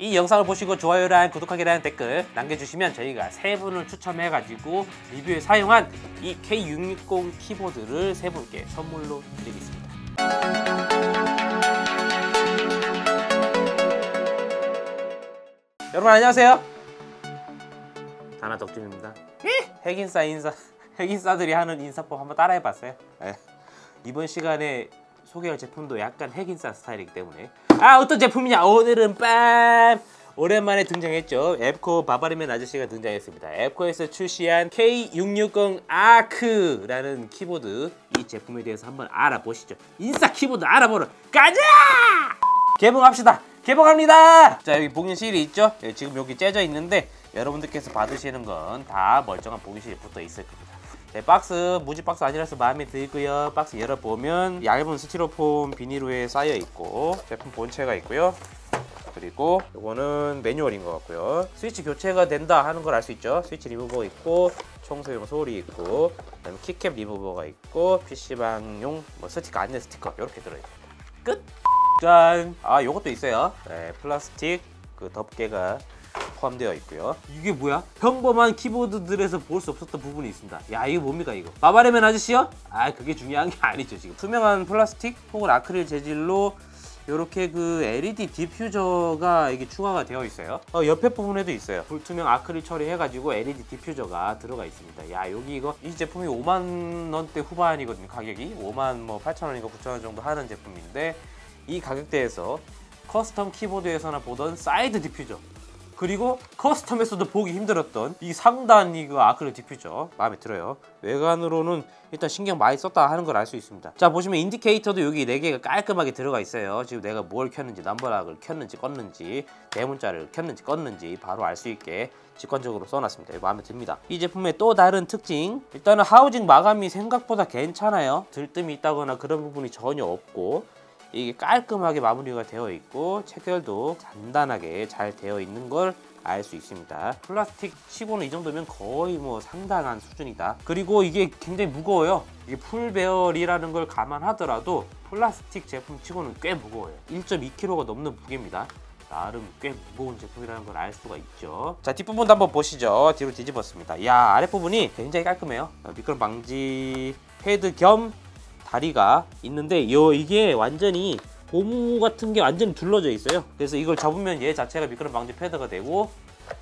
이 영상을 보시고 좋아요랑 구독하기랑 댓글 남겨주시면 저희가 세 분을 추첨해가지고 리뷰에 사용한 이 K660 키보드를 세 분께 선물로 드리겠습니다. 여러분 안녕하세요. 다나 덕준입니다. 핵인싸 인사 핵인싸들이 하는 인사법 한번 따라해봤어요. 네. 이번 시간에 소개할 제품도 약간 핵인싸 스타일이기 때문에 아 어떤 제품이냐? 오늘은 빰! 오랜만에 등장했죠. 앱코 바바리맨 아저씨가 등장했습니다. 앱코에서 출시한 K660 아크라는 키보드. 이 제품에 대해서 한번 알아보시죠. 인싸 키보드 알아보러 가자! 개봉합시다! 개봉합니다! 자 여기 봉인실이 있죠? 예, 지금 여기 째져 있는데 여러분들께서 받으시는 건 다 멀쩡한 봉인실이 붙어 있을 겁니다 네, 박스 무지 박스 아니라서 마음에 들고요. 박스 열어보면 얇은 스티로폼 비닐에 쌓여 있고 제품 본체가 있고요. 그리고 이거는 매뉴얼인 것 같고요. 스위치 교체가 된다 하는 걸 알 수 있죠. 스위치 리무버 있고 청소용 소리 있고 그다음에 키캡 리무버가 있고 PC방용 뭐 스티커 안내 스티커 이렇게 들어있습니다. 끝. 짠. 아 요것도 있어요. 네, 플라스틱 그 덮개가 포함되어 있고요. 이게 뭐야? 평범한 키보드들에서 볼 수 없었던 부분이 있습니다. 야 이거 뭡니까 이거? 바바레맨 아저씨요? 아 그게 중요한 게 아니죠 지금. 투명한 플라스틱 혹은 아크릴 재질로 이렇게 그 LED 디퓨저가 이게 추가가 되어 있어요. 어, 옆에 부분에도 있어요. 불투명 아크릴 처리해가지고 LED 디퓨저가 들어가 있습니다. 야 여기 이거 이 제품이 5만 원대 후반이거든요. 가격이 5만 뭐 8천 원인가 9천 원 정도 하는 제품인데 이 가격대에서 커스텀 키보드에서나 보던 사이드 디퓨저 그리고 커스텀에서도 보기 힘들었던 이 상단 이 그 아크릴 디퓨저 마음에 들어요. 외관으로는 일단 신경 많이 썼다 하는 걸 알 수 있습니다. 자 보시면 인디케이터도 여기 4개가 깔끔하게 들어가 있어요. 지금 내가 뭘 켰는지 넘버락을 켰는지 껐는지 대문자를 켰는지 껐는지 바로 알 수 있게 직관적으로 써놨습니다. 마음에 듭니다. 이 제품의 또 다른 특징 일단은 하우징 마감이 생각보다 괜찮아요. 들뜸이 있다거나 그런 부분이 전혀 없고 이게 깔끔하게 마무리가 되어 있고 체결도 간단하게 잘 되어 있는 걸 알 수 있습니다. 플라스틱 치고는 이 정도면 거의 뭐 상당한 수준이다. 그리고 이게 굉장히 무거워요. 이게 풀배열이라는 걸 감안하더라도 플라스틱 제품 치고는 꽤 무거워요. 1.2kg가 넘는 무게입니다. 나름 꽤 무거운 제품이라는 걸 알 수가 있죠. 자 뒷부분도 한번 보시죠. 뒤로 뒤집었습니다. 야 아랫부분이 굉장히 깔끔해요. 미끄럼 방지 패드 겸 다리가 있는데 요 이게 완전히 고무 같은 게 완전히 둘러져 있어요. 그래서 이걸 접으면 얘 자체가 미끄럼 방지 패드가 되고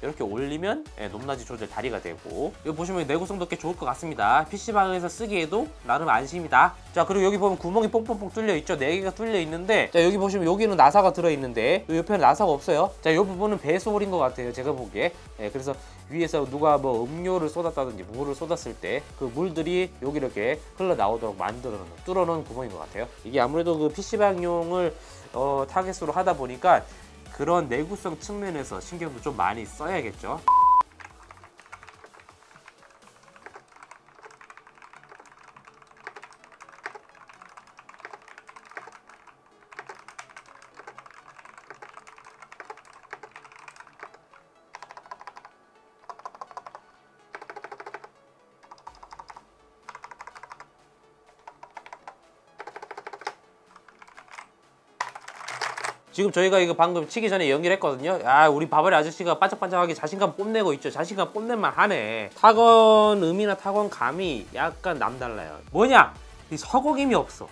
이렇게 올리면 예, 높낮이 조절 다리가 되고. 이거 보시면 내구성도 꽤 좋을 것 같습니다. PC방에서 쓰기에도 나름 안심이다. 자 그리고 여기 보면 구멍이 뽕뽕뽕 뚫려 있죠? 4개가 뚫려 있는데 자 여기 보시면 여기는 나사가 들어있는데 이 옆에는 나사가 없어요. 자이 부분은 배수홀인 것 같아요 제가 보기에. 예, 그래서 위에서 누가 뭐 음료를 쏟았다든지 물을 쏟았을 때 그 물들이 여기 이렇게 흘러나오도록 만들어 놓은 뚫어 놓은 구멍인 것 같아요. 이게 아무래도 그 PC방용을 어, 타겟으로 하다 보니까 그런 내구성 측면에서 신경도 좀 많이 써야겠죠. 지금 저희가 이거 방금 치기 전에 연결했거든요. 아, 우리 바바리 아저씨가 반짝반짝하게 자신감 뽐내고 있죠. 자신감 뽐낼만 하네. 타건 음이나 타건 감이 약간 남달라요. 뭐냐? 이 서곡임이 없어.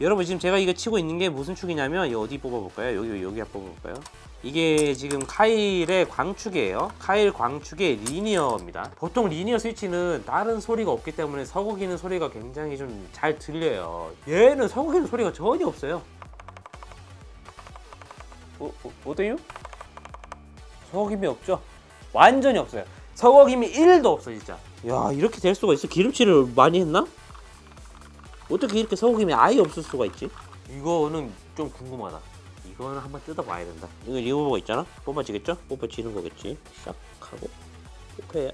여러분 지금 제가 이거 치고 있는 게 무슨 축이냐면 이 어디 뽑아볼까요? 여기 여기 뽑아볼까요? 이게 지금 카일의 광축이에요. 카일 광축의 리니어입니다. 보통 리니어 스위치는 다른 소리가 없기 때문에 서곡이는 소리가 굉장히 좀 잘 들려요. 얘는 서곡이는 소리가 전혀 없어요. 어, 어, 어때요? 서걱임이 없죠? 완전히 없어요. 서걱임이 1도 없어 진짜. 야 이렇게 될 수가 있어? 기름칠을 많이 했나? 어떻게 이렇게 서걱임이 아예 없을 수가 있지? 이거는 좀 궁금하다. 이거는 한번 뜯어봐야 된다. 이거 리모버가 있잖아? 뽑아지겠죠? 뽑아지는 거겠지. 시작하고 뽑혀야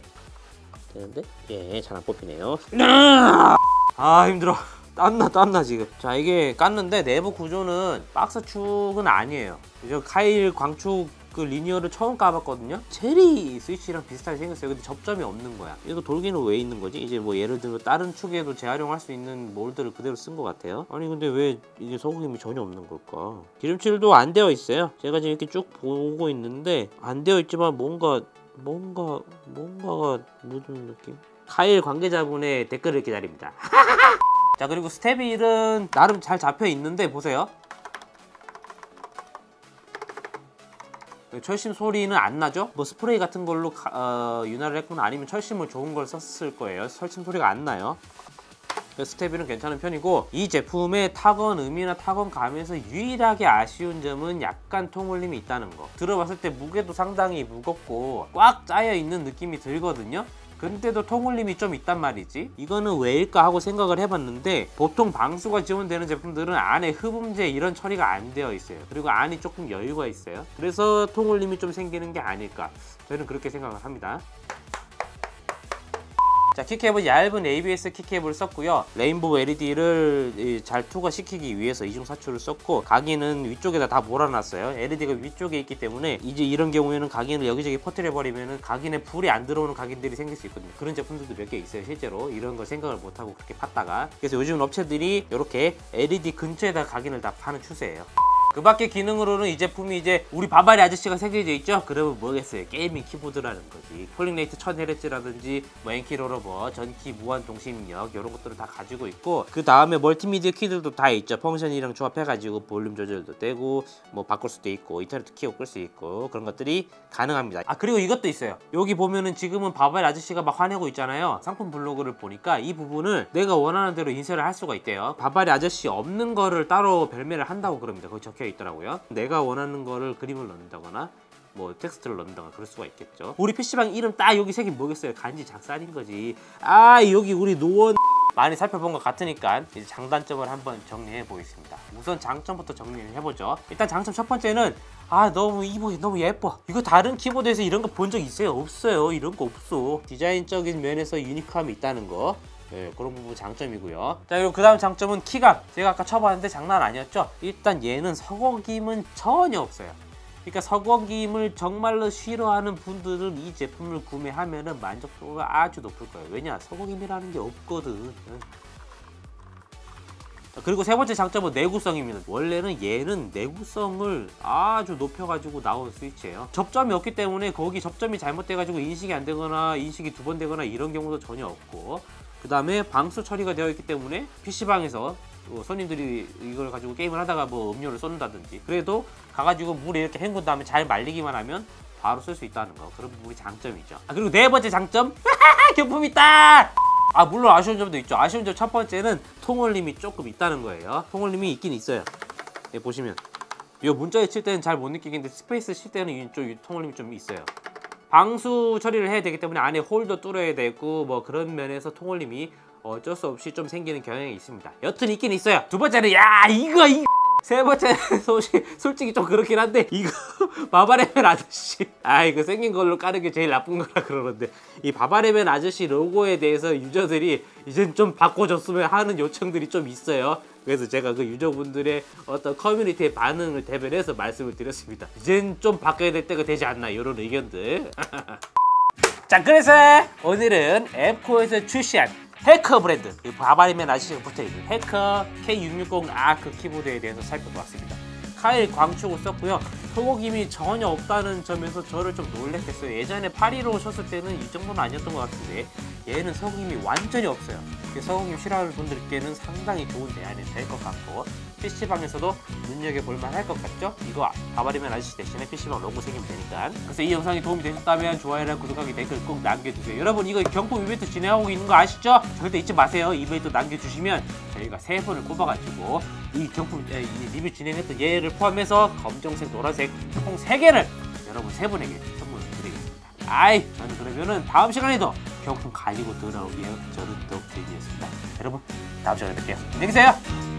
되는데 예, 잘 안 뽑히네요. 아 힘들어. 땀나 땀나 지금 자 이게 깠는데 내부 구조는 박스 축은 아니에요 그죠 카일 광축 그 리니어를 처음 까봤거든요. 체리 스위치랑 비슷하게 생겼어요. 근데 접점이 없는 거야. 이거 돌기는 왜 있는 거지? 이제 뭐 예를 들어 다른 축에도 재활용할 수 있는 몰드를 그대로 쓴 것 같아요. 아니 근데 왜 이게 소고김이 전혀 없는 걸까? 기름칠도 안 되어 있어요. 제가 지금 이렇게 쭉 보고 있는데 안 되어 있지만 뭔가 뭔가 뭔가가 묻은 느낌? 카일 관계자분의 댓글을 기다립니다. 자 그리고 스테빌은 나름 잘 잡혀 있는데 보세요. 철심 소리는 안 나죠? 뭐 스프레이 같은 걸로 가- 어, 윤활을 했거나 아니면 철심을 좋은 걸 썼을 거예요. 철심 소리가 안 나요. 그래서 스테빌은 괜찮은 편이고 이 제품의 타건 음이나 타건 감에서 유일하게 아쉬운 점은 약간 통울림이 있다는 거 들어봤을 때 무게도 상당히 무겁고 꽉 짜여 있는 느낌이 들거든요 근데도 통울림이 좀 있단 말이지. 이거는 왜일까 하고 생각을 해봤는데 보통 방수가 지원되는 제품들은 안에 흡음재 이런 처리가 안 되어 있어요. 그리고 안이 조금 여유가 있어요. 그래서 통울림이 좀 생기는 게 아닐까. 저는 그렇게 생각을 합니다 자 키캡은 얇은 ABS 키캡을 썼고요. 레인보우 LED를 잘 투과시키기 위해서 이중 사출을 썼고 각인은 위쪽에다 다 몰아놨어요. LED가 위쪽에 있기 때문에 이제 이런 경우에는 각인을 여기저기 퍼뜨려 버리면은 각인에 불이 안 들어오는 각인들이 생길 수 있거든요. 그런 제품들도 몇 개 있어요 실제로. 이런 걸 생각을 못하고 그렇게 팠다가. 그래서 요즘 업체들이 이렇게 LED 근처에다 각인을 다 파는 추세예요 그 밖에 기능으로는 이 제품이 이제 우리 바바리 아저씨가 새겨져 있죠? 그러면 뭐겠어요? 게이밍 키보드라는 거지. 폴링레이트 1000Hz라든지 뭐 엔키 로러버, 전키 무한 동심력 이런 것들을 다 가지고 있고 그 다음에 멀티미디어 키들도 다 있죠. 펑션이랑 조합해가지고 볼륨 조절도 되고 뭐 바꿀 수도 있고 인터넷 키고 끌 수 있고 그런 것들이 가능합니다. 아 그리고 이것도 있어요. 여기 보면은 지금은 바바리 아저씨가 막 화내고 있잖아요. 상품 블로그를 보니까 이 부분을 내가 원하는 대로 인쇄를 할 수가 있대요. 바바리 아저씨 없는 거를 따로 별매를 한다고 그럽니다. 거기 적혀 있더라고요. 내가 원하는 거를 그림을 넣는다거나 뭐 텍스트를 넣는다거나 그럴 수가 있겠죠. 우리 PC방 이름 딱 여기 색이 뭐겠어요? 간지 작살인 거지. 아 여기 우리 노원 많이 살펴본 것 같으니까 이제 장단점을 한번 정리해 보겠습니다. 우선 장점부터 정리를 해보죠. 일단 장점 첫 번째는 아 너무 이보기 너무 예뻐. 이거 다른 키보드에서 이런 거 본 적 있어요? 없어요. 이런 거 없어. 디자인적인 면에서 유니크함이 있다는 거. 네, 그런 부분 장점이고요. 자, 그리고 그 다음 장점은 키감. 제가 아까 쳐봤는데 장난 아니었죠? 일단 얘는 서거김은 전혀 없어요. 그러니까 서거김을 정말로 싫어하는 분들은 이 제품을 구매하면 만족도가 아주 높을 거예요. 왜냐? 서거김이라는 게 없거든. 그리고 세 번째 장점은 내구성입니다. 원래는 얘는 내구성을 아주 높여가지고 나온 스위치예요. 접점이 없기 때문에 거기 접점이 잘못돼가지고 인식이 안 되거나 인식이 두 번 되거나 이런 경우도 전혀 없고 그 다음에 방수 처리가 되어 있기 때문에 PC방에서 뭐 손님들이 이걸 가지고 게임을 하다가 뭐 음료를 쏟는다든지 그래도 가가지고 물에 이렇게 헹군 다음에 잘 말리기만 하면 바로 쓸 수 있다는 거. 그런 부분이 장점이죠. 아 그리고 네 번째 장점? 경품 있다! 아 물론 아쉬운 점도 있죠. 아쉬운 점 첫 번째는 통올림이 조금 있다는 거예요. 통올림이 있긴 있어요. 예, 보시면. 이 문자에 칠 때는 잘 못 느끼겠는데 스페이스 칠 때는 이쪽 이 통올림이 좀 있어요 방수 처리를 해야 되기 때문에 안에 홀도 뚫어야 되고 뭐 그런 면에서 통올림이 어쩔 수 없이 좀 생기는 경향이 있습니다. 여튼 있긴 있어요. 두 번째는 야 이거 이. 세 번째 소식 솔직히 좀 그렇긴 한데 이거 바바레멘 아저씨. 아 이거 생긴 걸로 까는 게 제일 나쁜 거라 그러는데. 이 바바레멘 아저씨 로고에 대해서 유저들이 이젠 좀 바꿔줬으면 하는 요청들이 좀 있어요. 그래서 제가 그 유저분들의 어떤 커뮤니티의 반응을 대변해서 말씀을 드렸습니다. 이젠 좀 바꿔야 될 때가 되지 않나 이런 의견들. 자 그래서 오늘은 앱코에서 출시한 해커 브랜드 이 바바리맨 아저씨가 붙어있는 해커 K660 아크 키보드에 대해서 살펴보았습니다. 카일 광축을 썼고요. 소고김이 전혀 없다는 점에서 저를 좀 놀랬겠어요. 예전에 815 쳤을 때는 이 정도는 아니었던 것 같은데 얘는 소고김이 완전히 없어요. 소고김 싫어하는 분들께는 상당히 좋은 대안이 될 것 같고 PC방에서도 눈여겨볼 만 할 것 같죠? 이거 바바리맨 아저씨 대신에 PC방 로고 생기면 되니까. 그래서 이 영상이 도움이 되셨다면 좋아요랑 구독하기 댓글 꼭 남겨주세요. 여러분 이거 경품 이벤트 진행하고 있는 거 아시죠? 절대 잊지 마세요. 이벤트 남겨주시면 저희가 세 분을 꼽아가지고 이 경품 에, 이 리뷰 진행했던 얘를 포함해서 검정색 노란색 총 세개를 여러분 세 분에게 선물을 드리겠습니다. 아이 저는 그러면은 다음 시간에도 경품 가지고 돌아오게요. 저는 덕트이었습니다. 여러분 다음 시간에 뵐게요. 안녕히 계세요